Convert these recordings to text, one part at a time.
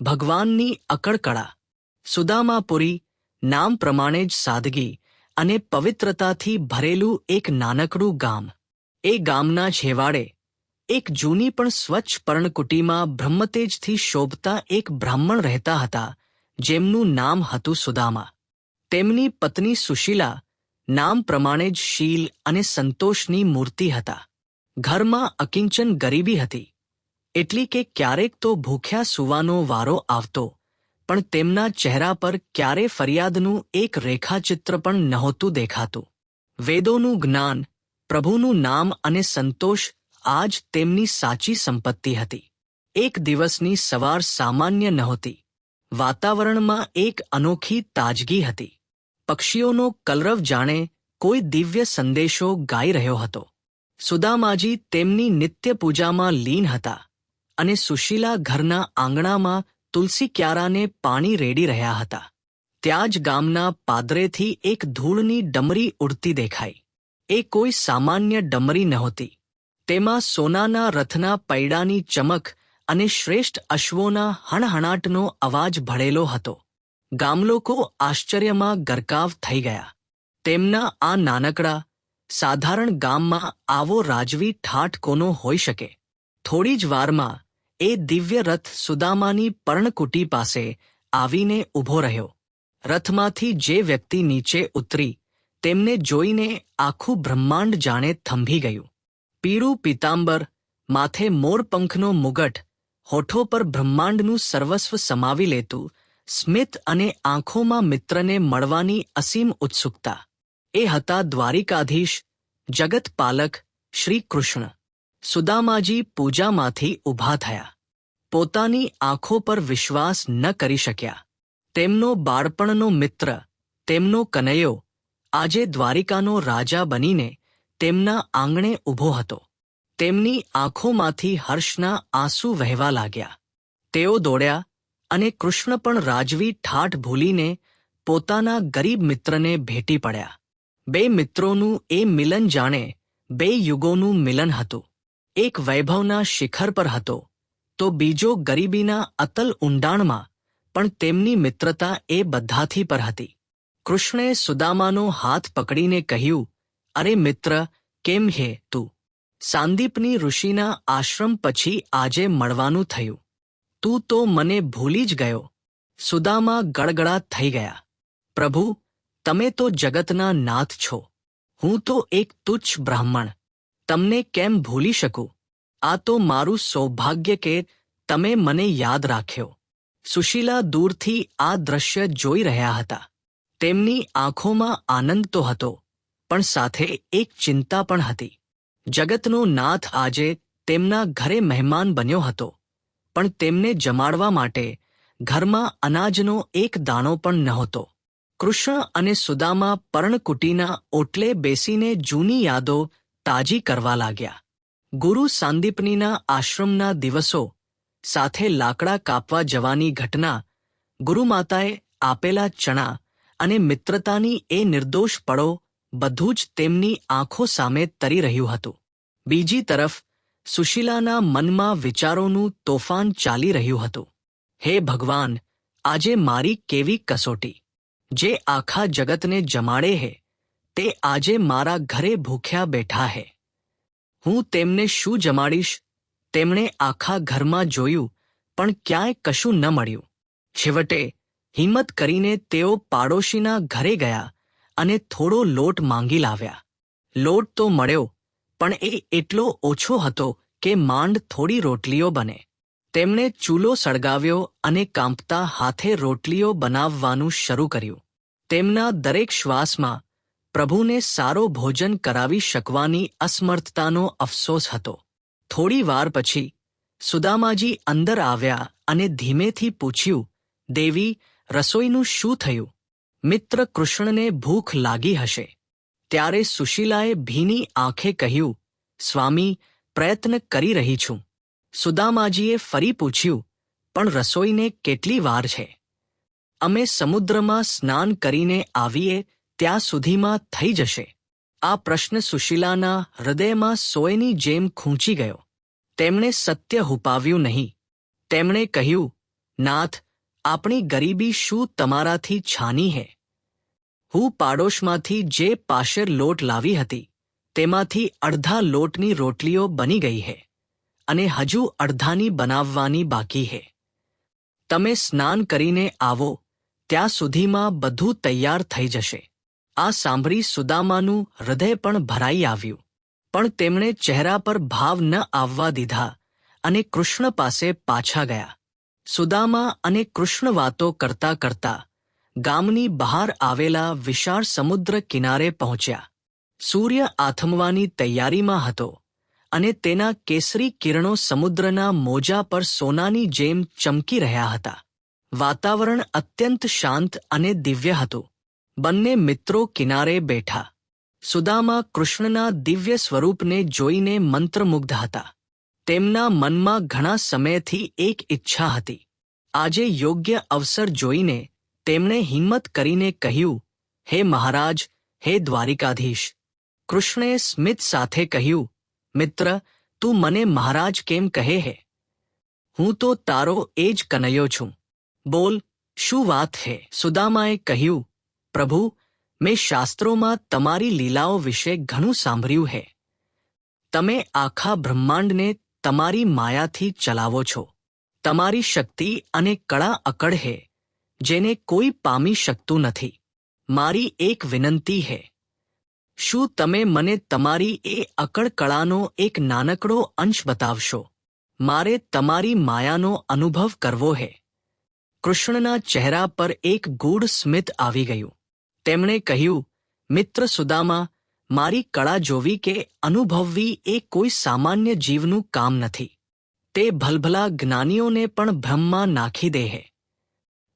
ભગવાનની અકળકળા સુદામાપુરી નામ પ્રમાણે જ સાદગી અને પવિત્રતાથી ભરેલું એક નાનકડું ગામ. એ ગામના છેવાડે એક જૂની પણ સ્વચ્છ પર્ણકુટીમાં બ્રહ્મતેજથી શોભતા એક બ્રાહ્મણ રહેતા હતા, જેમનું નામ હતું સુદામા. તેમની પત્ની સુશીલા નામ પ્રમાણે જ શીલ અને સંતોષની મૂર્તિ હતા. ઘરમાં અકિંચન ગરીબી હતી. એટલી કે ક્યારેક તો ભૂખ્યા સૂવાનો વારો આવતો, પણ તેમના ચહેરા પર ક્યારે ફરિયાદનું એક રેખાચિત્ર પણ નહોતું દેખાતું. વેદોનું જ્ઞાન, પ્રભુનું નામ અને સંતોષ આજ તેમની સાચી સંપત્તિ હતી. એક દિવસની સવાર સામાન્ય નહોતી. વાતાવરણમાં એક અનોખી તાજગી હતી. પક્ષીઓનો કલરવ જાણે કોઈ દિવ્ય સંદેશો ગાઈ રહ્યો હતો. સુદામાજી તેમની નિત્ય પૂજામાં લીન હતા. અને સુશીલા ઘરના આંગણામાં તુલસી ક્યારાને પાણી રેડી રહ્યા હતા. ત્યાં જ ગામના પાદરેથી એક ધૂળની ડમરી ઉડતી દેખાઈ. એ કોઈ સામાન્ય ડમરી નહોતી. તેમાં સોનાના રથના પૈડાની ચમક અને શ્રેષ્ઠ અશ્વોના હણહણાટનો અવાજ ભળેલો હતો. ગામલોકો આશ્ચર્યમાં ગરકાવ થઈ ગયા. તેમના આ નાનકડા, સાધારણ ગામમાં આવો રાજવી ઠાઠ કોનો હોઈ શકે. થોડી જ વારમાં એ દિવ્ય રથ સુદામાની પર્ણકુટી પાસે આવીને ઊભો રહ્યો. રથમાંથી જે વ્યક્તિ નીચે ઉતરી, તેમને જોઈને આખું બ્રહ્માંડ જાણે થંભી ગયું. પીળું પીતાંબર, માથે મોરપંખનો મુગટ, હોઠો પર બ્રહ્માંડનું સર્વસ્વ સમાવી લેતું, સ્મિત અને આંખોમાં મિત્રને મળવાની અસીમ ઉત્સુકતા. એ હતા દ્વારિકાધીશ જગતપાલક શ્રી કૃષ્ણ. સુદામાજી પૂજામાંથી ઊભા થયા. પોતાની આંખો પર વિશ્વાસ ન કરી શક્યા. તેમનો બાળપણનો મિત્ર, તેમનો કનૈયો, આજે દ્વારિકાનો રાજા બનીને તેમના આંગણે ઊભો હતો. તેમની આંખોમાંથી હર્ષના આંસુ વહેવા લાગ્યા. તેઓ દોડ્યા અને કૃષ્ણ પણ રાજવી ઠાઠ ભૂલીને પોતાના ગરીબ મિત્રને ભેટી પડ્યા. બે મિત્રોનું એ મિલન જાણે બે યુગોનું મિલન હતું. એક વૈભવના શિખર પર હતો. તો બીજો ગરીબીના અતલ ઊંડાણમાં પણ તેમની મિત્રતા એ બધાથી પર હતી. કૃષ્ણે સુદામાનો હાથ પકડીને કહ્યું, અરે મિત્ર, કેમ હે તું? સાંદીપની ઋષિના આશ્રમ પછી આજે મળવાનું થયું. તું તો મને ભૂલી જ ગયો. સુદામા ગળગળા થઈ ગયા. પ્રભુ, તમે તો જગતના નાથ છો. હું તો એક તુચ્છ બ્રાહ્મણ. તમને કેમ ભૂલી શકું? આ તો મારું સૌભાગ્ય કે તમે મને યાદ રાખ્યો. સુશીલા દૂરથી આ દ્રશ્ય જોઈ રહ્યા હતા. તેમની આંખોમાં આનંદ તો હતો, પણ સાથે એક ચિંતા પણ હતી. જગતનો નાથ આજે તેમના ઘરે મહેમાન બન્યો હતો, પણ તેમને જમાડવા માટે ઘરમાં અનાજનો એક દાણો પણ નહોતો. કૃષ્ણ અને સુદામા પર્ણકુટીના ઓટલે બેસીને જૂની યાદો તાજી કરવા લાગ્યા. ગુરુ સાંદીપનીના આશ્રમના દિવસો સાથે લાકડા કાપવા જવાની ઘટના ગુરુમાતાએ આપેલા ચણા અને મિત્રતાની એ નિર્દોષ પળો બધું જ તેમની આંખો સામે તરી રહ્યું હતું. બીજી તરફ, સુશીલાના મનમાં વિચારોનું તોફાન ચાલી રહ્યું હતું. હે ભગવાન, આજે મારી કેવી કસોટી? જે આખા જગતને જમાડે હે તે આજે મારા ઘરે ભૂખ્યા બેઠા હે. હું તેમને શું જમાડીશ? તેમણે આખા ઘરમાં જોયું, પણ ક્યાંય કશું ન મળ્યું. છેવટે હિંમત કરીને તેઓ પાડોશીના ઘરે ગયા અને થોડો લોટ માંગી લાવ્યા. લોટ તો મળ્યો, પણ એ એટલો ઓછો હતો કે માંડ થોડી રોટલીઓ બને. તેમણે ચૂલો સળગાવ્યો અને કાંપતા હાથે રોટલીઓ બનાવવાનું શરૂ કર્યું. તેમના દરેક શ્વાસમાં પ્રભુને સારો ભોજન કરાવી શકવાની અસમર્થતાનો અફસોસ હતો. થોડી વાર પછી સુદામાજી અંદર આવ્યા અને ધીમેથી પૂછ્યું, દેવી, રસોઈનું શું થયું? મિત્ર કૃષ્ણને ભૂખ લાગી હશે. ત્યારે સુશીલાએ ભીની આંખે કહ્યું, સ્વામી, પ્રયત્ન કરી રહી છું. સુદામાજીએ ફરી પૂછ્યું, પણ રસોઈને કેટલી વાર છે? અમે સમુદ્રમાં સ્નાન કરીને આવીએ ત્યાં સુધીમાં થઈ જશે. આ પ્રશ્ન સુશીલાના હૃદયમાં સોયની જેમ ખૂંચી ગયો. તેમણે સત્ય હુપાવ્યું નહીં. તેમણે કહ્યું, નાથ, આપણી ગરીબી શું તમારાથી છાની હે? હું પાડોશમાંથી જે પાશેર લોટ લાવી હતી, તેમાંથી અડધા લોટની રોટલીઓ બની ગઈ હે, અને હજુ અડધાની બનાવવાની બાકી હે. તમે સ્નાન કરીને આવો, ત્યાં સુધીમાં બધું તૈયાર થઈ જશે. આ સાંભળી સુદામાનું હૃદય પણ ભરાઈ આવ્યું. પણ તેમણે ચહેરા પર ભાવ ન આવવા દીધા અને કૃષ્ણ પાસે પાછા ગયા. સુદામા અને કૃષ્ણ વાતો કરતા કરતા ગામની બહાર આવેલા વિશાળ સમુદ્ર કિનારે પહોંચ્યા. સૂર્ય આથમવાની તૈયારીમાં હતો અને તેના કેસરી કિરણો સમુદ્રના મોજા પર સોનાની જેમ ચમકી રહ્યા હતા. વાતાવરણ અત્યંત શાંત અને દિવ્ય હતું. બંને મિત્રો કિનારે બેઠા. સુદામા કૃષ્ણના દિવ્ય સ્વરૂપને જોઈને મંત્રમુગ્ધ હતા. તેમના મનમાં ઘણા સમયથી એક ઈચ્છા હતી. આજે યોગ્ય અવસર જોઈને તેમણે હિંમત કરીને કહ્યું, હે મહારાજ, હે દ્વારિકાધીશ. કૃષ્ણે સ્મિત સાથે કહ્યું, મિત્ર, તું મને મહારાજ કેમ કહે હે? હું તો તારો એ જ કનૈયો છું. બોલ, શું વાત હે? સુદામાએ કહ્યું પ્રભુ, મેં શાસ્ત્રોમાં તમારી લીલાઓ વિશે ઘણું સાંભળ્યું હે. તમે આખા બ્રહ્માંડને તમારી માયાથી ચલાવો છો. તમારી શક્તિ અને કળા અકળ હે, જેને કોઈ પામી શકતું નથી. મારી એક વિનંતી હે. શું તમે મને તમારી એ અકળ કળાનો એક નાનકડો અંશ બતાવશો? મારે તમારી માયાનો અનુભવ કરવો હે. કૃષ્ણના ચહેરા પર એક ગૂઢ સ્મિત આવી ગયું. તેમણે કહ્યું, મિત્ર સુદામા, મારી કળા જોવી કે અનુભવવી એ કોઈ સામાન્ય જીવનું કામ નથી. તે ભલભલા જ્ઞાનીઓને પણ ભ્રમમાં નાખી દે હે.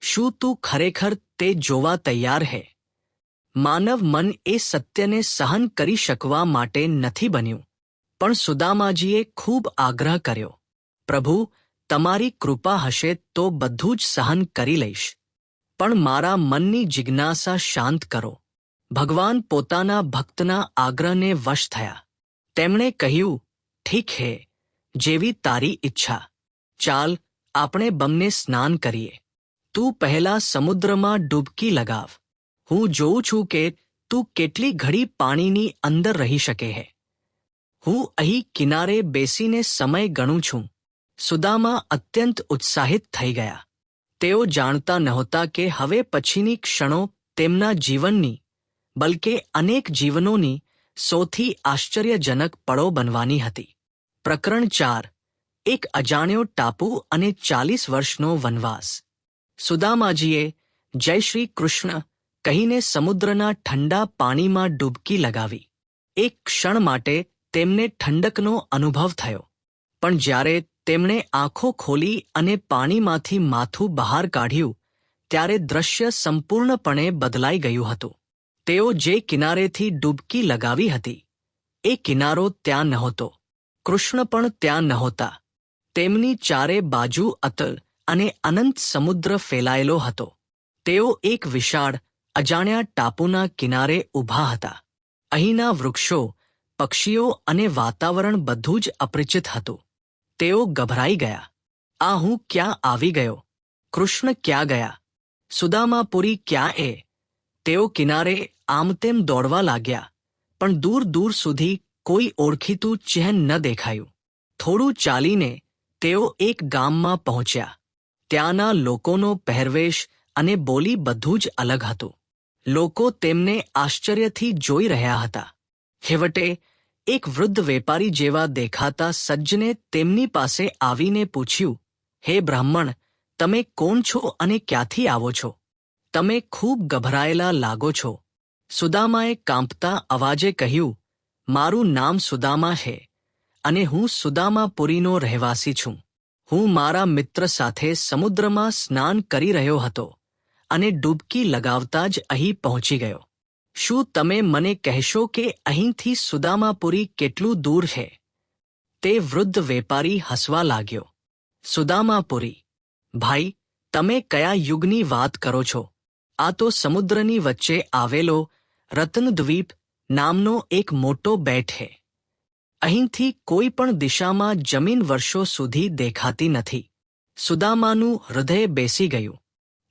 શું તું ખરેખર તે જોવા તૈયાર હે? માનવ મન એ સત્યને સહન કરી શકવા માટે નથી બન્યું. પણ સુદામાજીએ ખૂબ આગ્રહ કર્યો, પ્રભુ, તમારી કૃપા હશે તો બધું જ સહન કરી લઈશ. પણ મારા મનની જિજ્ઞાસા શાંત કરો. ભગવાન પોતાના ભક્તના આગ્રહને વશ થયા. તેમણે કહ્યું, ઠીક હે, જેવી તારી ઈચ્છા. ચાલ, આપણે બંને સ્નાન કરીએ. તું પહેલા સમુદ્રમાં ડૂબકી લગાવ. હું જોઉં છું કે તું કેટલી ઘડી પાણીની અંદર રહી શકે હે. હું અહીં કિનારે બેસીને સમય ગણું છું. સુદામા અત્યંત ઉત્સાહિત થઈ ગયા. તેઓ જાણતા નહોતા કે હવે પછીની ક્ષણો તેમના જીવનની, બલકે અનેક જીવનોની સૌથી આશ્ચર્યજનક પળો બનવાની હતી. પ્રકરણ ચાર, એક અજાણ્યો ટાપુ અને ચાલીસ વર્ષનો વનવાસ. સુદામાજીએ જય શ્રી કૃષ્ણ કહીને સમુદ્રના ઠંડા પાણીમાં ડૂબકી લગાવી. એક ક્ષણ માટે તેમને ઠંડકનો અનુભવ થયો. પણ જ્યારે તેમણે આંખો ખોલી અને પાણીમાંથી માથું બહાર કાઢ્યું, ત્યારે દ્રશ્ય સંપૂર્ણપણે બદલાઈ ગયું હતું. તેઓ જે કિનારેથી ડૂબકી લગાવી હતી, એ કિનારો ત્યાં નહોતો. કૃષ્ણ પણ ત્યાં નહોતા. તેમની ચારે બાજુ અતલ અને અનંત સમુદ્ર ફેલાયેલો હતો. તેઓ એક વિશાળ, અજાણ્યા ટાપુના કિનારે ઊભા હતા. અહીંના વૃક્ષો, પક્ષીઓ અને વાતાવરણ બધું જ અપરિચિત હતું. તેઓ ગભરાઈ ગયા. આ હું ક્યાં આવી ગયો? કૃષ્ણ ક્યાં ગયા? સુદામાપુરી ક્યાં એ? તેઓ કિનારે આમતેમ દોડવા લાગ્યા, પણ દૂર દૂર સુધી કોઈ ઓળખીતું ચહેન ન દેખાયું. થોડું ચાલીને તેઓ એક ગામમાં પહોંચ્યા. ત્યાંના લોકોનો પહેરવેશ અને બોલી બધું જ અલગ હતું. લોકો તેમને આશ્ચર્યથી જોઈ રહ્યા હતા. છેવટે એક વૃદ્ધ વેપારી જેવા દેખાતા સજ્જને તેમની પાસે આવીને પૂછ્યું, હે બ્રાહ્મણ, તમે કોણ છો અને ક્યાંથી આવો છો? તમે ખૂબ ગભરાયેલા લાગો છો. સુદામાએ કાંપતા અવાજે કહ્યું, મારું નામ સુદામા છે અને હું સુદામાપુરીનો રહેવાસી છું. હું મારા મિત્ર સાથે સમુદ્રમાં સ્નાન કરી રહ્યો હતો અને ડૂબકી લગાવતા જ અહીં પહોંચી ગયો. શું તમે મને કહેશો કે અહીંથી સુદામાપુરી કેટલું દૂર છે? તે વૃદ્ધ વેપારી હસવા લાગ્યો. સુદામાપુરી, ભાઈ, તમે કયા યુગની વાત કરો છો? આ તો સમુદ્રની વચ્ચે આવેલો રત્નદ્વીપ નામનો એક મોટો બેટ છે. અહીંથી કોઈ પણ દિશામાં જમીન વર્ષો સુધી દેખાતી નથી. સુદામાનું હૃદય બેસી ગયું.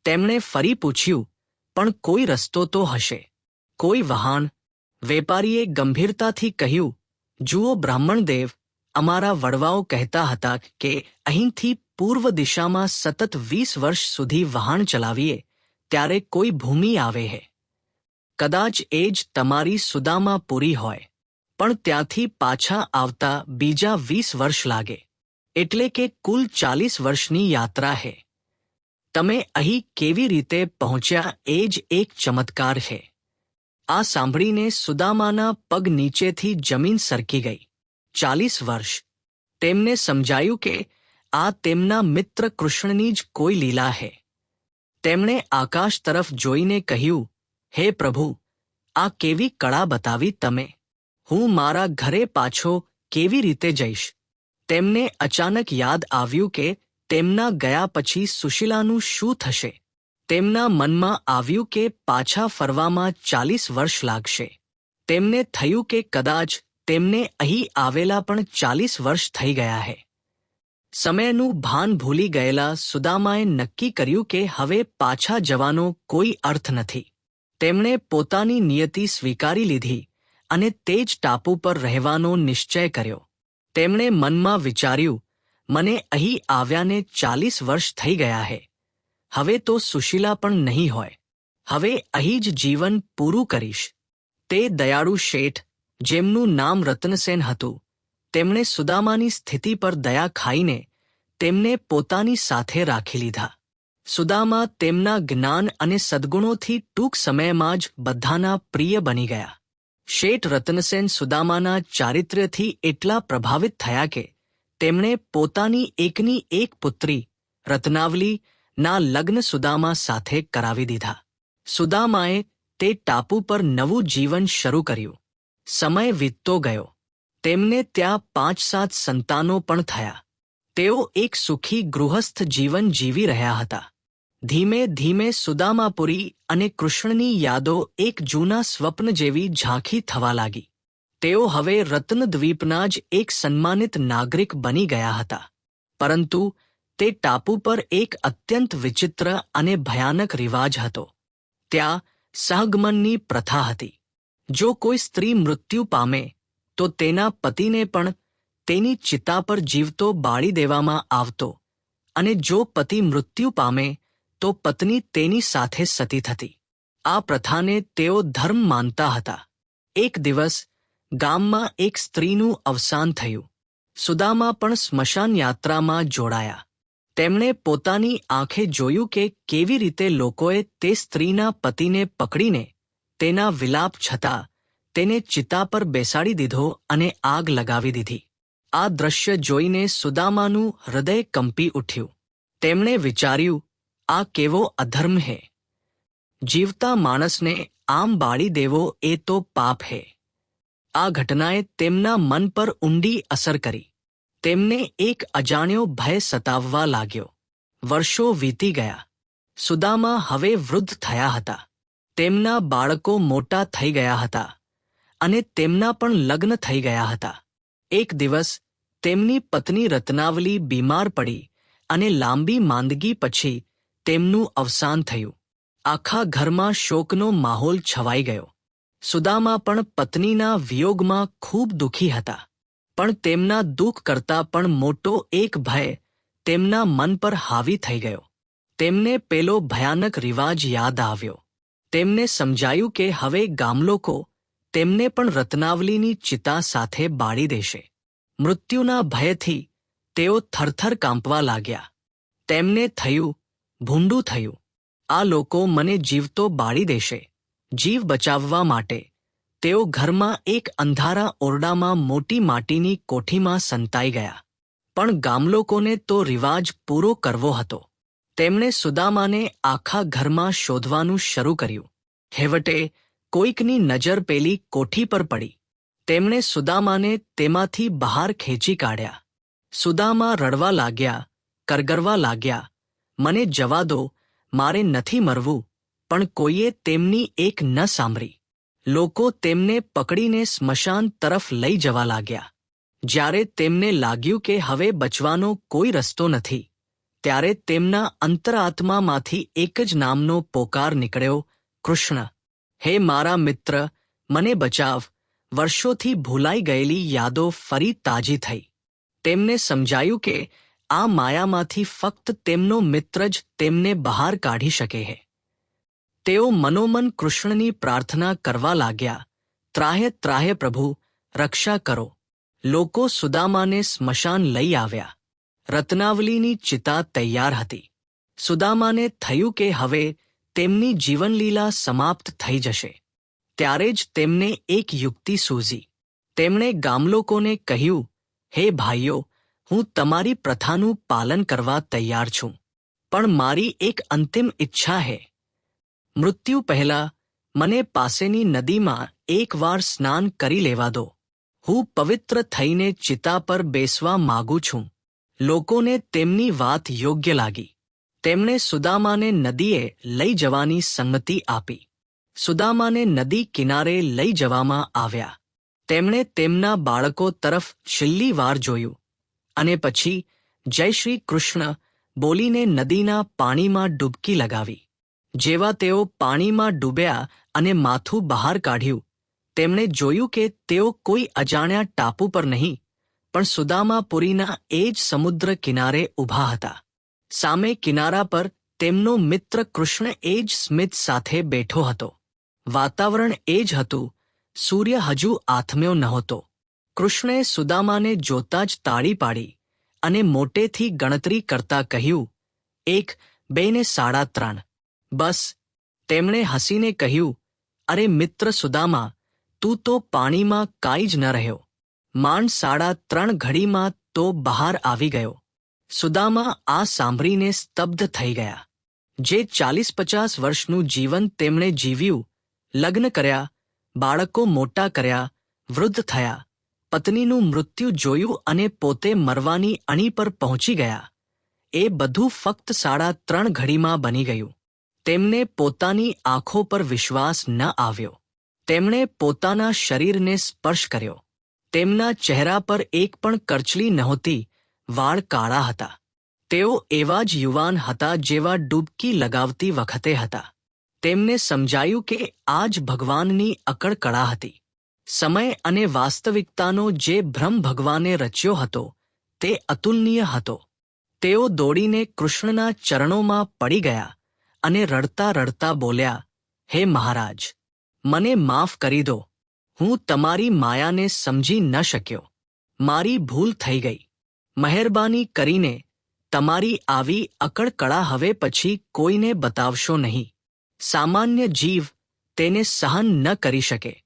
તેમણે ફરી પૂછ્યું, પણ કોઈ રસ્તો તો હશે? કોઈ વહાણ, વેપારીએ ગંભીરતાથી કહ્યું, જુઓ બ્રાહ્મણદેવ અમારા વડવાઓ કહેતા હતા કે અહીંથી પૂર્વ દિશામાં સતત વીસ વર્ષ સુધી વહાણ ચલાવીએ, ત્યારે કોઈ ભૂમિ આવે હે. કદાચ એ જ તમારી સુદામાં પૂરી હોય, પણ ત્યાંથી પાછા આવતા બીજા વીસ વર્ષ લાગે, એટલે કે કુલ ચાલીસ વર્ષની યાત્રા હે. તમે અહીં કેવી રીતે પહોંચ્યા એ જ એક ચમત્કાર છે આ સાંભળીને સુદામાના પગ નીચેથી જમીન સરકી ગઈ. ચાલીસ વર્ષ. તેમને સમજાયું કે આ તેમના મિત્ર કૃષ્ણની જ કોઈ લીલા હે. તેમણે આકાશ તરફ જોઈને કહ્યું, હે પ્રભુ, આ કેવી કળા બતાવી તમે? હું મારા ઘરે પાછો કેવી રીતે જઈશ? તેમને અચાનક યાદ આવ્યું કે તેમના ગયા પછી સુશીલાનું શું થશે. તેમના મનમાં આવ્યું કે પાછા ફરવામાં ચાલીસ વર્ષ લાગશે. તેમને થયું કે કદાચ તેમને અહીં આવેલા પણ ચાલીસ વર્ષ થઈ ગયા હે. સમયનું ભાન ભૂલી ગયેલા સુદામાએ નક્કી કર્યું કે હવે પાછા જવાનો કોઈ અર્થ નથી. તેમણે પોતાની નિયતિ સ્વીકારી લીધી અને તે જ ટાપુ પર રહેવાનો નિશ્ચય કર્યો. તેમણે મનમાં વિચાર્યું, મને અહીં આવ્યાને ચાલીસ વર્ષ થઈ ગયા હે. હવે તો સુશીલા પણ નહીં હોય. હવે અહીં જ જીવન પૂરું કરીશ. તે દયાળુ શેઠ, જેમનું નામ રતનસેન હતું, તેમણે સુદામાની સ્થિતિ પર દયા ખાઈને તેમને પોતાની સાથે રાખી લીધા. સુદામા તેમના જ્ઞાન અને સદગુણોથી ટૂંક સમયમાં જ બધાના પ્રિય બની ગયા. શેઠ રતનસેન સુદામાના ચારિત્ર્યથી એટલા પ્રભાવિત થયા કે તેમણે પોતાની એકની એક પુત્રી, રત્નાવલી ના લગ્ન સુદામા સાથે કરાવી દીધા. સુદામાએ તે ટાપુ પર નવું જીવન શરૂ કર્યું. સમય વીતતો ગયો. તેમને ત્યાં પાંચ સાત સંતાનો પણ થયા. તેઓ એક સુખી ગૃહસ્થ જીવન જીવી રહ્યા હતા. ધીમે ધીમે સુદામાપુરી અને કૃષ્ણની યાદો એક જૂના સ્વપ્ન જેવી ઝાંખી થવા લાગી. તેઓ હવે રત્નદ્વીપના જ એક સન્માનિત નાગરિક બની ગયા હતા. પરંતુ તે ટાપુ પર એક અત્યંત વિચિત્ર અને ભયાનક રિવાજ હતો. ત્યાં સહગમનની પ્રથા હતી. જો કોઈ સ્ત્રી મૃત્યુ પામે, તો તેના પતિને પણ તેની ચિતા પર જીવતો બાળી દેવામાં આવતો અને જો પતિ મૃત્યુ પામે, તો પત્ની તેની સાથે સતી થતી. આ પ્રથાને તેઓ ધર્મ માનતા હતા. એક દિવસ ગામમાં એક સ્ત્રીનું અવસાન થયું. સુદામા પણ સ્મશાન યાત્રામાં જોડાયા. તેમણે પોતાની આંખે જોયું કે કેવી રીતે લોકોએ તે સ્ત્રીના પતિને પકડીને તેના વિલાપ છતાં તેને ચિતા પર બેસાડી દીધો અને આગ લગાવી દીધી. આ દ્રશ્ય જોઈને સુદામાનું હૃદય કંપી ઉઠ્યું. તેમણે વિચાર્યું, આ કેવો અધર્મ હે. જીવતા માણસને આમ બાળી દેવો એ તો પાપ હે. આ ઘટનાએ તેમના મન પર ઊંડી અસર કરી. તેમને એક અજાણ્યો ભય સતાવવા લાગ્યો. વર્ષો વીતી ગયા. સુદામા હવે વૃદ્ધ થયા હતા. તેમના બાળકો મોટા થઈ ગયા હતા. અને તેમના પણ લગ્ન થઈ ગયા હતા. એક દિવસ, તેમની પત્ની રત્નાવલી બીમાર પડી અને લાંબી માંદગી પછી તેમનું અવસાન થયું. આખા ઘરમાં શોકનો માહોલ છવાઈ ગયો. સુદામા પણ પત્નીના વિયોગમાં ખૂબ દુઃખી હતા. પણ તેમના દુઃખ કરતાં પણ મોટો એક ભય તેમના મન પર હાવી થઈ ગયો. તેમને પેલો ભયાનક રિવાજ યાદ આવ્યો. તેમને સમજાયું કે હવે ગામલોકો તેમને પણ રત્નાવલીની ચિતા સાથે બાળી દેશે. મૃત્યુના ભયથી તેઓ થરથર કાંપવા લાગ્યા. તેમને થયું, ભૂંડું થયું. આ લોકો મને જીવતો બાળી દેશે, જીવ બચાવવા માટે. તેઓ ઘરમાં એક અંધારા ઓરડામાં મોટી માટીની કોઠીમાં સંતાઈ ગયા. પણ ગામલોકોને તો રિવાજ પૂરો કરવો હતો. તેમણે સુદામાને આખા ઘરમાં શોધવાનું શરૂ કર્યું. હેવટે, કોઈકની નજર પેલી કોઠી પર પડી. તેમણે સુદામાને તેમાંથી બહાર ખેંચી કાઢ્યા. સુદામા રડવા લાગ્યા, કરગરવા લાગ્યા. મને જવા દો, મારે નથી મરવું, પણ કોઈએ તેમની એક ન સાંભળી. લોકો તેમને પકડીને સ્મશાન તરફ લઈ જવા લાગ્યા. જ્યારે તેમને લાગ્યું કે હવે બચવાનો કોઈ રસ્તો નથી, ત્યારે તેમના અંતરાત્મામાંથી એક જ નામનો પોકાર નીકળ્યો, કૃષ્ણ. હે મારા મિત્ર, મને બચાવ. વર્ષોથી ભૂલાઈ ગયેલી યાદો ફરી તાજી થઈ. તેમને સમજાયું કે આ માયામાંથી ફક્ત તેમનો મિત્ર જ તેમને બહાર કાઢી શકે છે તેઓ મનોમન કૃષ્ણની પ્રાર્થના કરવા લાગ્યા. ત્રાહે ત્રાહે પ્રભુ, રક્ષા કરો. લોકો સુદામાને સ્મશાન લઈ આવ્યા. રત્નાવલીની ચિતા તૈયાર હતી. સુદામાને થયું કે હવે તેમની જીવનલીલા સમાપ્ત થઈ જશે. ત્યારે જ તેમને એક યુક્તિ સૂઝી. તેમણે ગામલોકોને કહ્યું, હે ભાઈઓ, હું તમારી પ્રથાનું પાલન કરવા તૈયાર છું. પણ મારી એક અંતિમ ઈચ્છા છે મૃત્યુ પહેલા મને પાસેની નદીમાં એકવાર સ્નાન કરી લેવા દો. હું પવિત્ર થઈને ચિતા પર બેસવા માગું છું. લોકોને તેમની વાત યોગ્ય લાગી. તેમણે સુદામાને નદીએ લઈ જવાની સંમતિ આપી. સુદામાને નદી કિનારે લઈ જવામાં આવ્યા. તેમણે તેમના બાળકો તરફ છેલ્લી વાર જોયું. અને પછી જય શ્રી કૃષ્ણ બોલીને નદીના પાણીમાં ડૂબકી લગાવી. જેવા તેઓ પાણીમાં ડૂબ્યા અને માથું બહાર કાઢ્યું. તેમણે જોયું કે તેઓ કોઈ અજાણ્યા ટાપુ પર નહીં, પણ સુદામાપુરીના એ જ સમુદ્ર કિનારે ઊભા હતા. સામે કિનારા પર તેમનો મિત્ર કૃષ્ણ એ જ સ્મિત સાથે બેઠો હતો. વાતાવરણ એ જ હતું, સૂર્ય હજુ આથમ્યો નહોતો. કૃષ્ણે સુદામાને જોતા જ તાળી પાડી અને મોટેથી ગણતરી કરતા કહ્યું, એક બે ને સાડા ત્રણ. બસ, તેમણે હસીને કહ્યું, અરે મિત્ર સુદામા, તું તો પાણીમાં કાંઈ જ ન રહ્યો. માંડ સાડા ત્રણ ઘડીમાં તો બહાર આવી ગયો. સુદામા આ સાંભળીને સ્તબ્ધ થઈ ગયા. જે ચાલીસ પચાસ વર્ષનું જીવન તેમણે જીવ્યું, લગ્ન કર્યા, બાળકો મોટા કર્યા, વૃદ્ધ થયા, પત્નીનું મૃત્યુ જોયું અને પોતે મરવાની અણી પર પહોંચી ગયા. એ બધું ફક્ત સાડા ત્રણ ઘડીમાં બની ગયું. તેમને પોતાની આંખો પર વિશ્વાસ ન આવ્યો. તેમણે પોતાના શરીરને સ્પર્શ કર્યો. તેમના ચહેરા પર એક પણ કરચલી નહોતી, વાળ કાળા હતા. તેઓ એવા જ યુવાન હતા જેવા ડૂબકી લગાવતી વખતે હતા. તેમને સમજાયું કે આ જ ભગવાનની અકળ કળા હતી. સમય અને વાસ્તવિકતાનો જે ભ્રમ ભગવાને રચ્યો હતો, તે અતુલનીય હતો. તેઓ દોડીને કૃષ્ણના ચરણોમાં પડી ગયા. અને રડતા રડતા બોલ્યા, હે મહારાજ, મને માફ કરી દો. હું તમારી માયાને સમજી ન શક્યો. મારી ભૂલ થઈ ગઈ. મહેરબાની કરીને તમારી આવી અકળકળા હવે પછી કોઈને બતાવશો નહીં. સામાન્ય જીવ તેને સહન ન કરી શકે.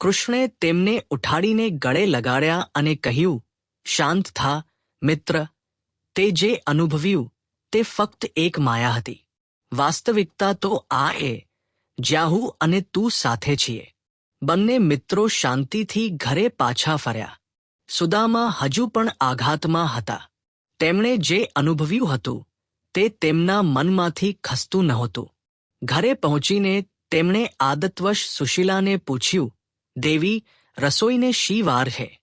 કૃષ્ણે તેમને ઉઠાડીને ગળે લગાડ્યા અને કહ્યું, શાંત થા, મિત્ર. તે જે અનુભવ્યું તે ફક્ત એક માયા હતી. વાસ્તવિકતા તો આ એ, જ્યાં હું અને તું સાથે છીએ. બંને મિત્રો શાંતિથી ઘરે પાછા ફર્યા. સુદામા હજુ પણ આઘાતમાં હતા. તેમણે જે અનુભવ્યું હતું, તે તેમના મનમાંથી ખસતું નહોતું. ઘરે પહોંચીને તેમણે આદતવશ સુશીલાને પૂછ્યું, દેવી, રસોઈને શી વાર છે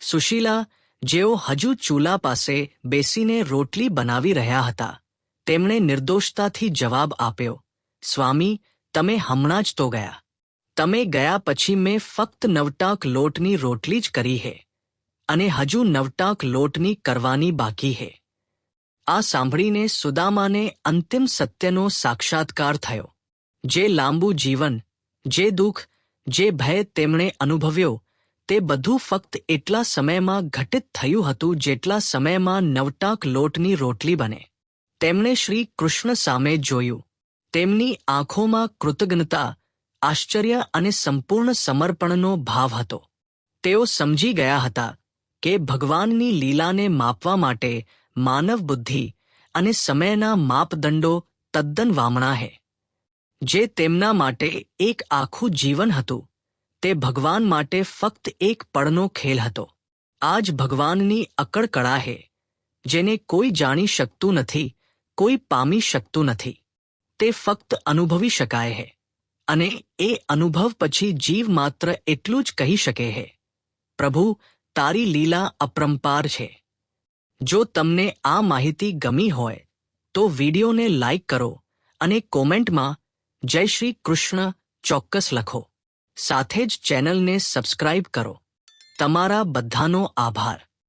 સુશીલા જેઓ હજુ ચૂલા પાસે બેસીને રોટલી બનાવી રહ્યા હતા. તેમણે નિર્દોષતાથી જવાબ આપ્યો, સ્વામી, તમે હમણાં જ તો ગયા. તમે ગયા પછી મેં ફક્ત નવટાક લોટની રોટલી જ કરી હે, અને હજુ નવટાક લોટની કરવાની બાકી હે. આ સાંભળીને સુદામાને અંતિમ સત્યનો સાક્ષાત્કાર થયો. જે લાંબુ જીવન, જે દુઃખ, જે ભય તેમણે અનુભવ્યો, તે બધું ફક્ત એટલા સમયમાં ઘટિત થયું હતું જેટલા સમયમાં નવટાક લોટની રોટલી બને. તેમણે શ્રી કૃષ્ણ સામે જોયું. તેમની આંખોમાં કૃતજ્ઞતા, આશ્ચર્ય અને સંપૂર્ણ સમર્પણનો ભાવ હતો. તેઓ સમજી ગયા હતા કે ભગવાનની લીલાને માપવા માટે માનવ બુદ્ધિ અને સમયના માપદંડો તદ્દન વામણા હે. જે તેમના માટે એક આખું જીવન હતું, તે ભગવાન માટે ફક્ત એક પળનો ખેલ હતો. આજ ભગવાનની અકળકળા હે, જેને કોઈ જાણી શકતું નથી કોઈ પામી શકતું નથી. તે ફક્ત અનુભવી શકાય છે અને એ અનુભવ પછી જીવ માત્ર એટલું જ કહી શકે છે પ્રભુ, તારી લીલા અપરંપાર છે. જો તમને આ માહિતી ગમી હોય, તો વિડીયોને લાઈક કરો અને કોમેન્ટમાં જય શ્રી કૃષ્ણ ચોક્કસ લખો. સાથે જ ચેનલને સબસ્ક્રાઇબ કરો. તમારા બધાનો આભાર.